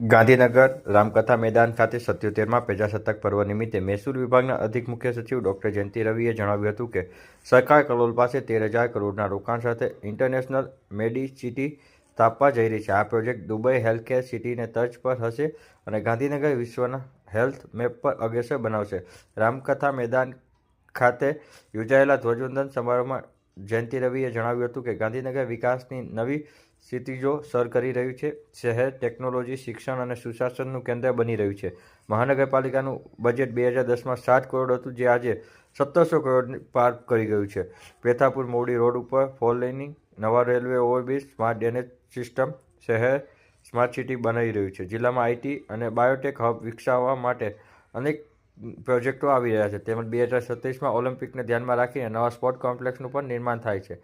ગાંધીનગર, રામકથા મેદાન ખાતે સત્યોતેરમાં પ્રજાસત્તાક પર્વ નિમિત્તે મહેસૂલ વિભાગના અધિક મુખ્ય સચિવ ડોક્ટર જયંતિ રવિએ જણાવ્યું હતું કે, સરકાર કલોલ પાસે તેર હજાર કરોડના રોકાણ સાથે ઇન્ટરનેશનલ મેડિસિટી સ્થાપવા જઈ રહી છે. આ પ્રોજેક્ટ દુબઈ હેલ્થકેર સિટીને તર્જ પર હશે અને ગાંધીનગર વિશ્વના હેલ્થ મેપ પર અગ્રેસર બનાવશે. રામકથા મેદાન ખાતે યોજાયેલા ધ્વજવંદન સમારોહમાં જયંતિ રવિએ જણાવ્યું હતું કે ગાંધીનગર વિકાસની નવી સ્થિતિજો સર કરી રહ્યું છે. શહેર ટેકનોલોજી, શિક્ષણ અને સુશાસનનું કેન્દ્ર બની રહ્યું છે. મહાનગરપાલિકાનું બજેટ બે હજાર દસમાં સાત કરોડ હતું, જે આજે સત્તરસો કરોડ પાર કરી ગયું છે. પેથાપુર મોવડી રોડ ઉપર ફોર લેનિંગ, નવા railway overbridge, smart drainage system, શહેર સ્માર્ટ સિટી બનાવી રહ્યું છે. જિલ્લામાં આઈટી અને બાયોટેક હબ વિકસાવવા માટે અનેક પ્રોજેક્ટો આવી રહ્યા છે. તેમજ બે હજાર સત્યાવીસમાં ઓલિમ્પિકને ધ્યાનમાં રાખીને નવા સ્પોર્ટ કોમ્પ્લેક્સનું પણ નિર્માણ થાય છે.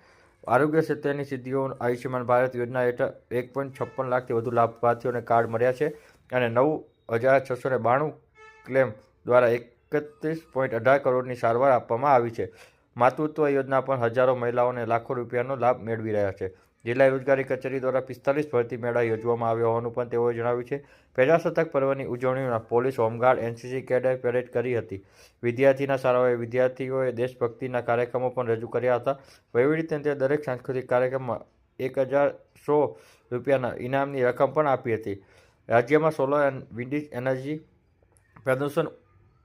આરોગ્ય ક્ષેત્રની સિદ્ધિઓ આયુષ્યમાન ભારત યોજના હેઠળ એક પોઈન્ટ છપ્પન લાખથી વધુ લાભાર્થીઓને કાર્ડ મળ્યા છે અને નવ હજાર છસો ને બાણું ક્લેમ દ્વારા એકત્રીસ પોઈન્ટ અઢાર કરોડની સારવાર આપવામાં આવી છે. માતૃત્વ યોજના પણ હજારો મહિલાઓને લાખો રૂપિયાનો લાભ મેળવી રહ્યા છે. જિલ્લા રોજગારી કચેરી દ્વારા પિસ્તાલીસ ભરતી મેળા યોજવામાં આવ્યો હોવાનું પણ તેઓએ જણાવ્યું છે. પ્રજાસત્તાક પર્વની ઉજવણીમાં police, home guard, NCC cadre parade કરી હતી. વિદ્યાર્થીના શાળાઓએ વિદ્યાર્થીઓએ દેશભક્તિના કાર્યક્રમો પણ રજૂ કર્યા હતા. વહીવટી તે દરેક સાંસ્કૃતિક કાર્યક્રમમાં એક હજાર સો રૂપિયાના ઇનામની રકમ પણ આપી હતી. રાજ્યમાં સોલર એન્ડ વિન્ડ એનર્જી પ્રદૂષણ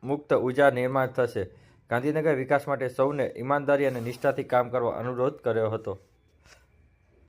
મુક્ત ઊર્જા નિર્માણ થશે. ગાંધીનગર વિકાસ માટે સૌને ઈમાનદારી અને નિષ્ઠાથી કામ કરવા અનુરોધ કર્યો હતો.